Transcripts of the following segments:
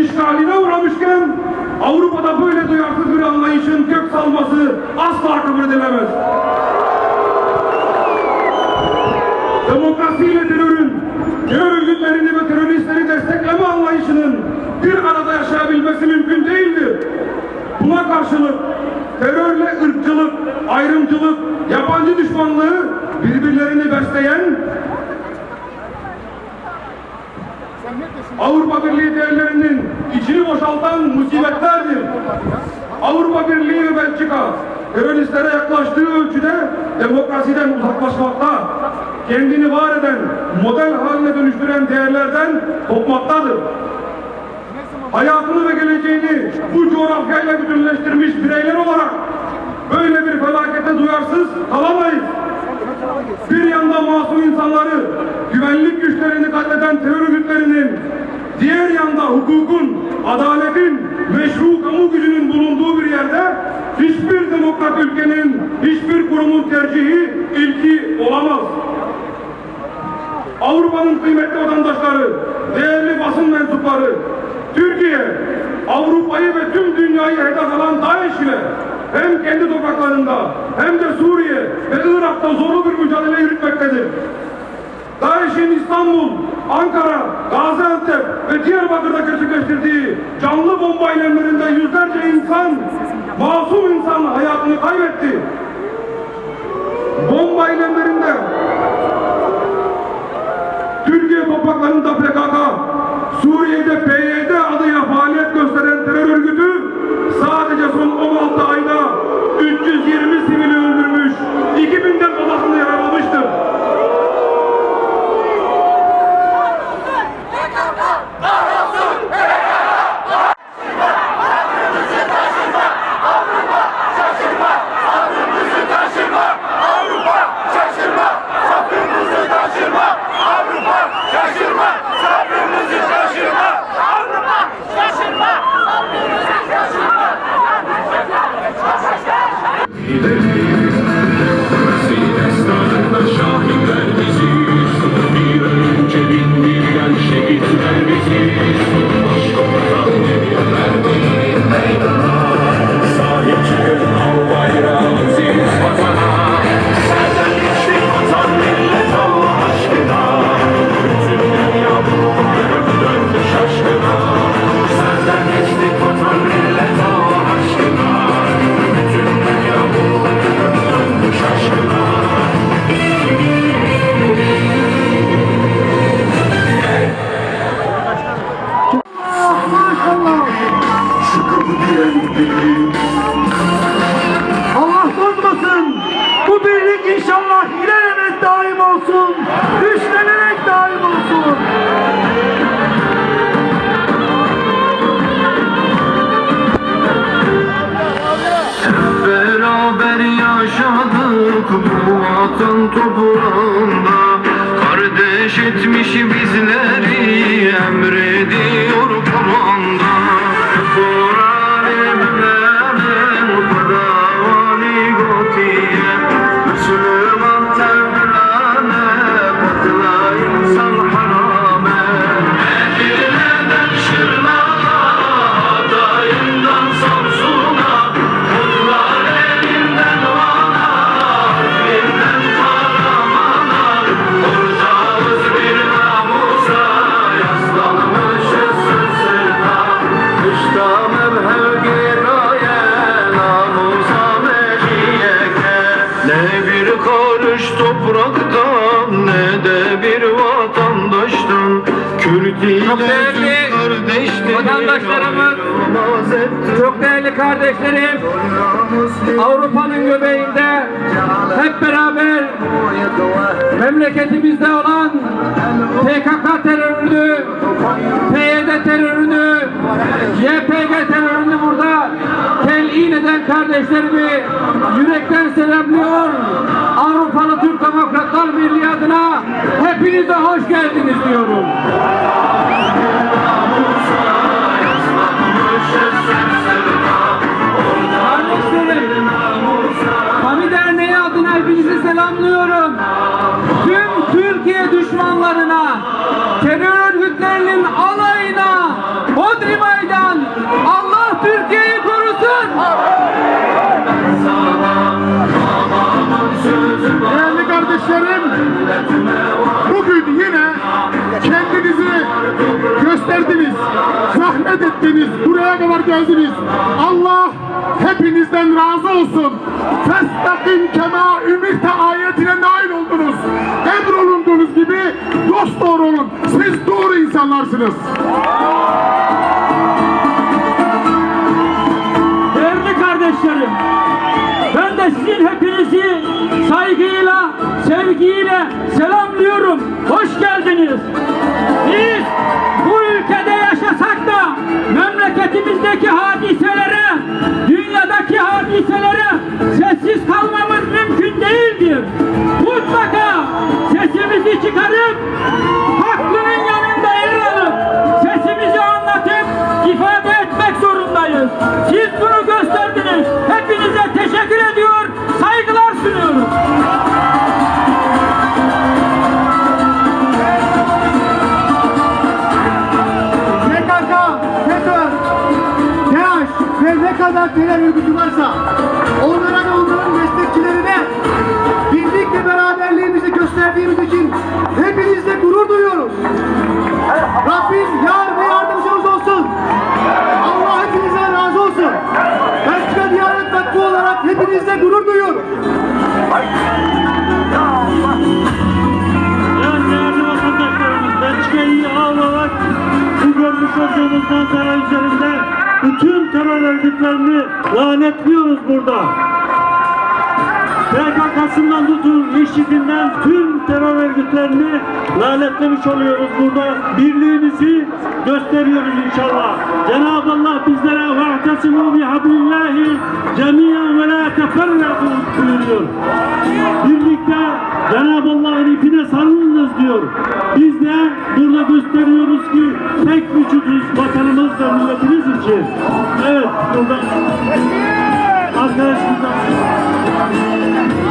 işgaline uğramışken Avrupa'da böyle duyarsız bir anlayışın kök salması asla kabul edilemez. Demokrasiyle terörün, terör örgütlerini ve teröristleri destekleme anlayışının bir arada yaşayabilmesi mümkün değildir. Buna karşılık terörle ırkçılık, ayrımcılık, yabancı düşmanlığı birbirlerini besleyen Avrupa Birliği değerlerinin boşaltan musibetlerdir. Avrupa Birliği ve Belçika teröristlere yaklaştığı ölçüde demokrasiden uzaklaşmakta, kendini var eden, model haline dönüştüren değerlerden kopmaktadır. Hayatını ve geleceğini bu coğrafyayla bütünleştirmiş bireyler olarak böyle bir felakete duyarsız kalamayız. Bir yanda masum insanları, güvenlik güçlerini katleden terör örgütlerinin, diğer yanda hukukun, adaletin, meşru kamu gücünün bulunduğu bir yerde hiçbir demokrat ülkenin, hiçbir kurumun tercihi ilki olamaz. Avrupa'nın kıymetli vatandaşları, değerli basın mensupları, Türkiye, Avrupa'yı ve tüm dünyayı hedef alan DAEŞ ile hem kendi topraklarında hem de Suriye ve Irak'ta zorlu bir mücadele yürütmektedir. DAEŞ'in İstanbul, Ankara, Gaziantep ve Diyarbakır'da gerçekleştirdiği canlı bomba eylemlerinde yüzlerce insan, masum insan hayatını kaybetti. Bomba eylemlerinde Türkiye topraklarında PKK, Suriye'de PYD adıyla faaliyet gösteren terör örgütü sadece son 16 Allah bozmasın. Bu birlik inşallah ilerlemek daim olsun. Güçlenerek daim olsun. Beraber yaşadık bu vatan toprağında Kardeş etmiş bizleri emrediyor Çok değerli vatandaşlarımız, Çok değerli kardeşlerim, Avrupa'nın göbeğinde hep beraber memleketimizde olan PKK terörünü, PYD terörünü, YPG terörünü burada eden kardeşlerimi yürekten selamlıyor. Avrupalı Türk Demokratlar Birliği adına hepinize hoş geldiniz diyorum. Kardeşlerim, Kami Derneği adına hepinizi selamlıyorum. Kardeşlerim, bugün yine kendinizi gösterdiniz, zahmet ettiniz, buraya kadar geldiniz. Allah hepinizden razı olsun. Festakim kema ümirte ayetine nail oldunuz. Emrolunduğunuz gibi dost doğru olun. Siz doğru insanlarsınız. Değerli kardeşlerim, ben de sizin hepinizi saygıyla, sevgiyle selamlıyorum. Hoş geldiniz. Biz bu ülkede yaşasak da memleketimizdeki hadiselere, dünyadaki hadiselere sessiz kalmamız mümkün değildir. Mutlaka sesimizi çıkarıp haklının yanında yer alıp sesimizi anlatıp ifade etmek zorundayız. Siz bunu gösterdiniz. Ülkemizle gurur duyun. Evet değerli vatandaşlarımız, Belçika'yı ağlamak bu görmüş olduğumuz manzara üzerinde bütün terör örgütlerini lanetliyoruz burada. PKK'sından tutun, IŞİD'inden tüm terör örgütlerini lanetlemiş oluyoruz burada. Birliğimizi gösteriyoruz inşallah. Cenab-ı Allah bizlere ve'tesimu bihablillahi cemiyen ve la teferratu buyuruyor. Birlikte Cenab-ı Allah'ın ipine sarılınız diyor. Biz de burada gösteriyoruz ki tek vücuduz vatanımız ve milletimiz için. Evet, buradan arkadaşımızdan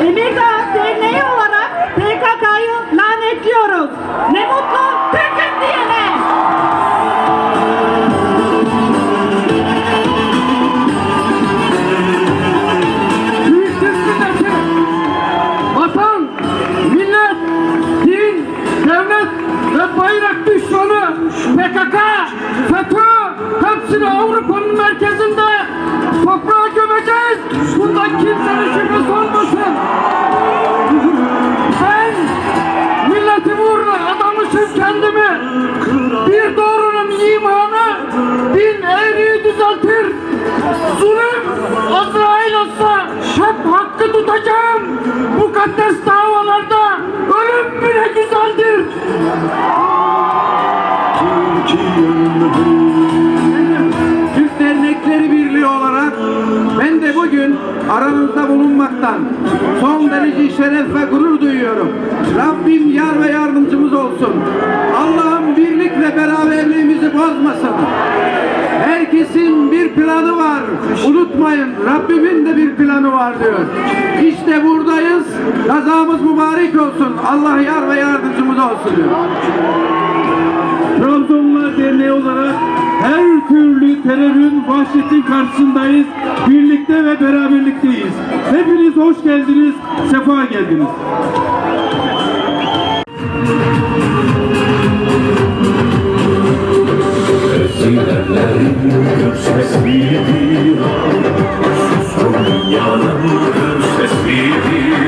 Emirdağ Derneği olarak PKK'yı lanetliyoruz. Ne mutlu Türk'üm diyene. Tutacağım. Mukaddes davalarda ölüm bile güzeldir. Bugün aranızda bulunmaktan son derece şeref ve gurur duyuyorum. Rabbim yar ve yardımcımız olsun. Allah'ım birlik ve beraberliğimizi bozmasın. Herkesin bir planı var. Unutmayın Rabbimin de bir planı var diyor. İşte buradayız. Kazamız mübarek olsun. Allah yar ve yardımcımız olsun diyor. Trabzonlular Derneği olarak her türlü terörün, vahşetin karşısındayız. Birlikte ve beraberlikteyiz. Hepiniz hoş geldiniz, sefa geldiniz. Seslidir Suskun dünyanın gür